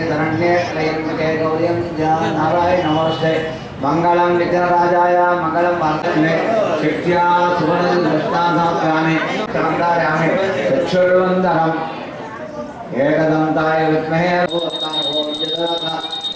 శరణ్యే త్రయంబకే గౌర్యం నారాయణ నమస్తే. మంగళం విఘ్నరాజాయ మంగళం వర్ధనే శక్త్యా సువర్ణ దృష్టాధాప్యామి చంద్రాయామి చక్షుర్వందనం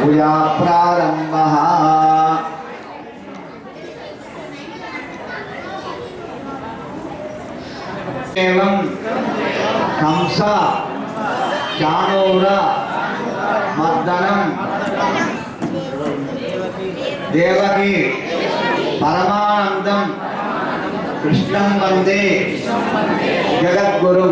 మంత్రహీనం క్రియాహీనం భక్తిహీనం గణాధిపాయ పూర్ణం మయా దేవా పరిపూర్ణం తవస్మే రుక్మిణీ సత్యభామాసమే శ్రీకృష్ణ బ్రహ్మస్వామి నమః పూజా ప్రారంభ एवं कंस चाणूर मर्दनम देवकी परमानंदम कृष्णं वंदे जगद्गुरु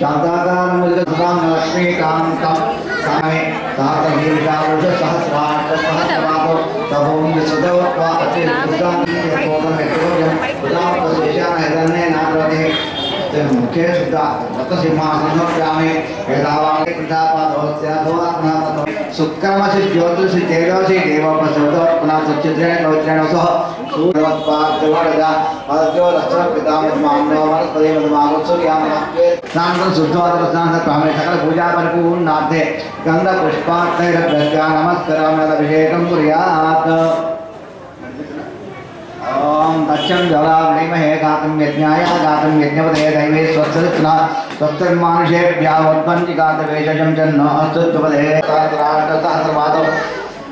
शांताकारं सदां भवामि सातवीर्गावुष सहस्रार्थ सहस्रापो तपों विशदव त्वा अति शुद्धान्ति यत्पोदं यत्पोदं प्रजापशेषान हिरण्ये नारदे। मुखे शुद्धा रथसिंहासनोग्रामे वेदावाणे कृतापादोत्याधोआत्मनापतो सुकर्मसि ज्योतिषि तेजोषि अपना सुचिद्रेण पवित्रेण सह। सूर्यामूर्णाथे गंधपुष्पार्थैरभ्यर्घ्या नमस्करामभिषेकं कुर्यात् ओम तच्चम जलामहे गातम यज्ञाय गातम यज्ञपते दैवे स्वत्सत्ना स्वत्सन्मानुषेभ्यः उत्पन्निकात वेषजं जन्नो अस्तुत्वपदे सहस्राष्टसहस्रमातौ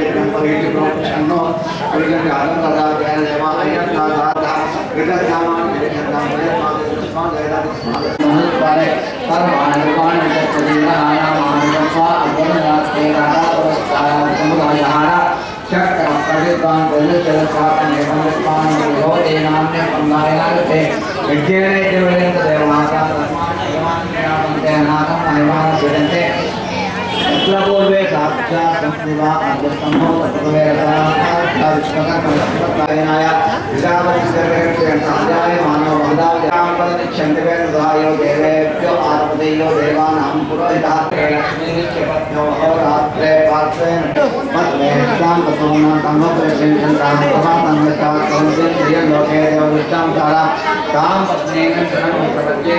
ஆயிரம் பரிசுரம் சன்னோ அவிலங்க அனந்ததா தேவதேவா ஐயந்தா தாதா விடதாமான் விடந்தாம் பிரேமாதே சுமா தேவதா சுமா பரே பரமானுபான் விடத்ததீரா ஆனாமானுபா அபோதனா தேராதா புரஸ்காரா சமுதாயாரா சக்கரம் கடிப்பான் வெள்ளு செலப்பான் நிபந்தப்பான் யோ தேனாம்ய பந்தாயனாகத்தே வித்யேனே தேவதேவ தேவமாதா தஸ்மான் தேவான் தேவான் தேனாகம் அனிவான சுரந்தே எத்லபோர்வே चन्द्रवेणुधायो देवेभ्यो आत्मदेयो देवानां पुरोहितात्रे पार्श्वे मत्वेषां प्रसन्ना कर्मप्रशंसां समातन्वता कौन्तेन्द्रियलोके देवदृष्टां तारा तां पत्नेन शरणं प्रपद्ये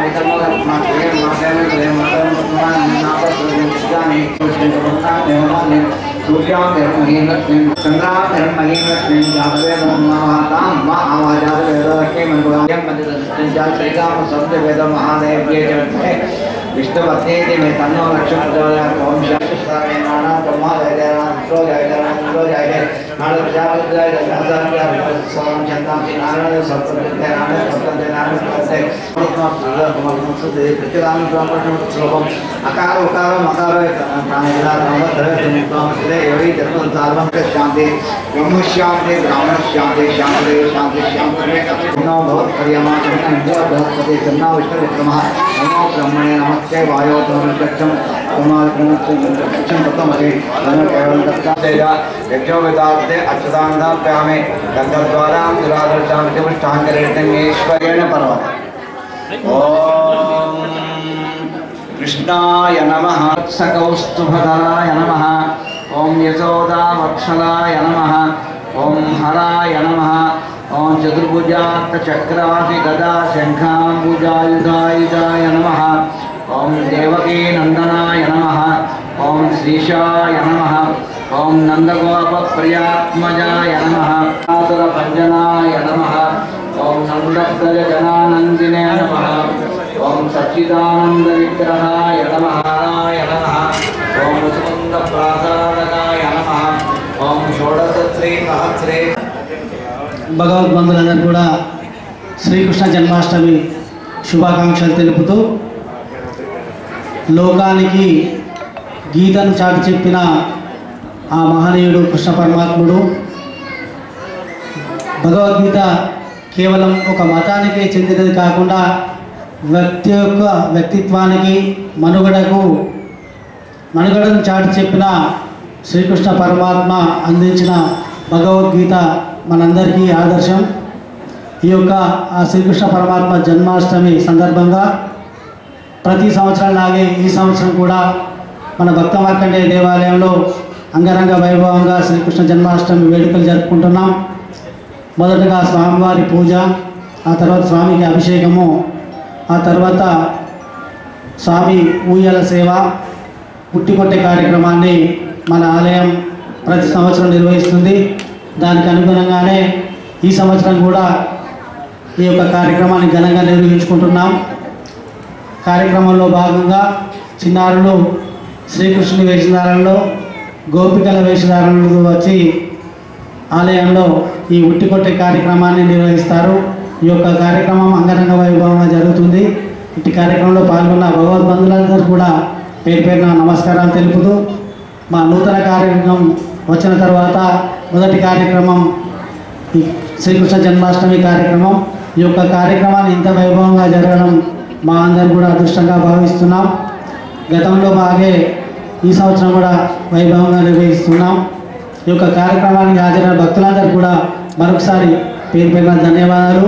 मैतमोदत्मात्रेण मातेन प्रेमतं वर्तमान नापस्वयं सुजानि कृष्णभक्ता देवमानि सूर्यां धर्महीन लक्ष्मीं चन्द्रां धर्महीन लक्ष्मीं जातवेदमातां मा आवाजातवेदलक्ष्मी मङ्गलायं मध्यदस्तं च श्रीराम शब्दवेद महादेव्ये च ब्रह्मा जयराम इंद्रो जयराम इंद्रो जय नारद प्रजापति जय जगन्नाथ स्वाम चंद्रमति नारायण सप्तपते नारायण सप्तपते नारायण सप्तपते परमात्मा पूजा कुमार मुसुदे प्रतिदान ब्राह्मण श्लोकम अकार उकार मकार प्राणिला नवद्र तुमित्वम श्रे योगी जन्म सर्वं शांति ब्रह्म शांति ब्राह्मण शांति शांति शांति शांति नमो। बहुत पर्यमा नमो बहुत पदे नमो विष्णु नमः नमो ब्रह्मणे नमस्ते वायो तमः यज्ञोपदार्थे अक्षतान्ताप्यामे गन्धद्वारां दुरादर्शां च पुष्टाङ्गरेणेश्वरेण पर्वत नम। ओं नमः। सकौस्तुभदराय नमः ॐ यशोदावक्षलाय नमः। ॐ हराय नमः। ॐ चतुर्भुजात्तचक्राधिगदा शङ्खाम्बुजायुधायुधाय नमः। ఓం దేవకీ నందనాయ నమ. ఓం శ్రీషాయ నమ. ఓం నందగోప ప్రియాత్మజాయ నమ. భంజనాయ నమ. ఓం నందప్రజ జనానందినే నమ. ఓం సచ్చిదానంద విగ్రహాయ నమ. హరాయ నమ. ఓం ముకుంద ప్రాసాదకాయ నమ. ఓం షోడశత్రీ సహస్రే భగవద్బంధులందరూ కూడా శ్రీకృష్ణ జన్మాష్టమి శుభాకాంక్షలు తెలుపుతూ లోకానికి గీతను చాటి చెప్పిన ఆ మహనీయుడు కృష్ణ పరమాత్ముడు. భగవద్గీత కేవలం ఒక మతానికే చెందినది కాకుండా వ్యక్తి యొక్క వ్యక్తిత్వానికి మనుగడకు మనుగడను చాటి చెప్పిన శ్రీకృష్ణ పరమాత్మ అందించిన భగవద్గీత మనందరికీ ఆదర్శం. ఈ యొక్క ఆ శ్రీకృష్ణ పరమాత్మ జన్మాష్టమి సందర్భంగా ప్రతి సంవత్సరం లాగే ఈ సంవత్సరం కూడా మన భక్త దేవాలయంలో అంగరంగ వైభవంగా శ్రీకృష్ణ జన్మాష్టమి వేడుకలు జరుపుకుంటున్నాం. మొదటగా స్వామివారి పూజ ఆ తర్వాత స్వామికి అభిషేకము ఆ తర్వాత స్వామి ఊయల సేవ పుట్టికొట్టే కార్యక్రమాన్ని మన ఆలయం ప్రతి సంవత్సరం నిర్వహిస్తుంది. దానికి అనుగుణంగానే ఈ సంవత్సరం కూడా ఈ యొక్క కార్యక్రమాన్ని ఘనంగా నిర్వహించుకుంటున్నాం. కార్యక్రమంలో భాగంగా చిన్నారులు శ్రీకృష్ణుని వేషధారణలో గోపికల వేషధారణలు వచ్చి ఆలయంలో ఈ ఉట్టి కొట్టే కార్యక్రమాన్ని నిర్వహిస్తారు. ఈ యొక్క కార్యక్రమం అంగరంగ వైభవంగా జరుగుతుంది. ఇట్టి కార్యక్రమంలో పాల్గొన్న భగవద్బంధులందరూ కూడా పేరు పేరున నమస్కారాలు తెలుపుతూ మా నూతన కార్యక్రమం వచ్చిన తర్వాత మొదటి కార్యక్రమం శ్రీకృష్ణ జన్మాష్టమి కార్యక్రమం. ఈ యొక్క కార్యక్రమాన్ని ఇంత వైభవంగా జరగడం మా అందరం కూడా అదృష్టంగా భావిస్తున్నాం. గతంలో బాగే ఈ సంవత్సరం కూడా వైభవంగా నిర్వహిస్తున్నాం. ఈ యొక్క కార్యక్రమానికి హాజరైన భక్తులందరూ కూడా మరొకసారి పేరు పేరున ధన్యవాదాలు.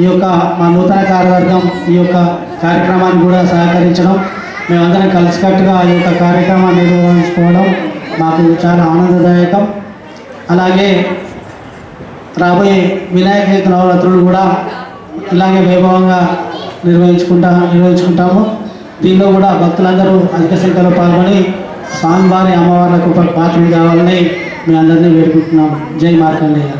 ఈ యొక్క మా నూతన కార్యవర్గం ఈ యొక్క కార్యక్రమాన్ని కూడా సహకరించడం మేమందరం కలిసికట్టుగా ఈ యొక్క కార్యక్రమాన్ని నిర్వహించుకోవడం మాకు చాలా ఆనందదాయకం. అలాగే రాబోయే వినాయక నవరాత్రులు కూడా ఇలాగే వైభవంగా నిర్వహించుకుంటా నిర్వహించుకుంటాము. దీనిలో కూడా భక్తులందరూ అధిక సంఖ్యలో పాల్గొని స్వామివారి అమ్మవార్లకు పాత్రలు కావాలని మీ అందరినీ వేడుకుంటున్నాము. జై మార్కండేయ.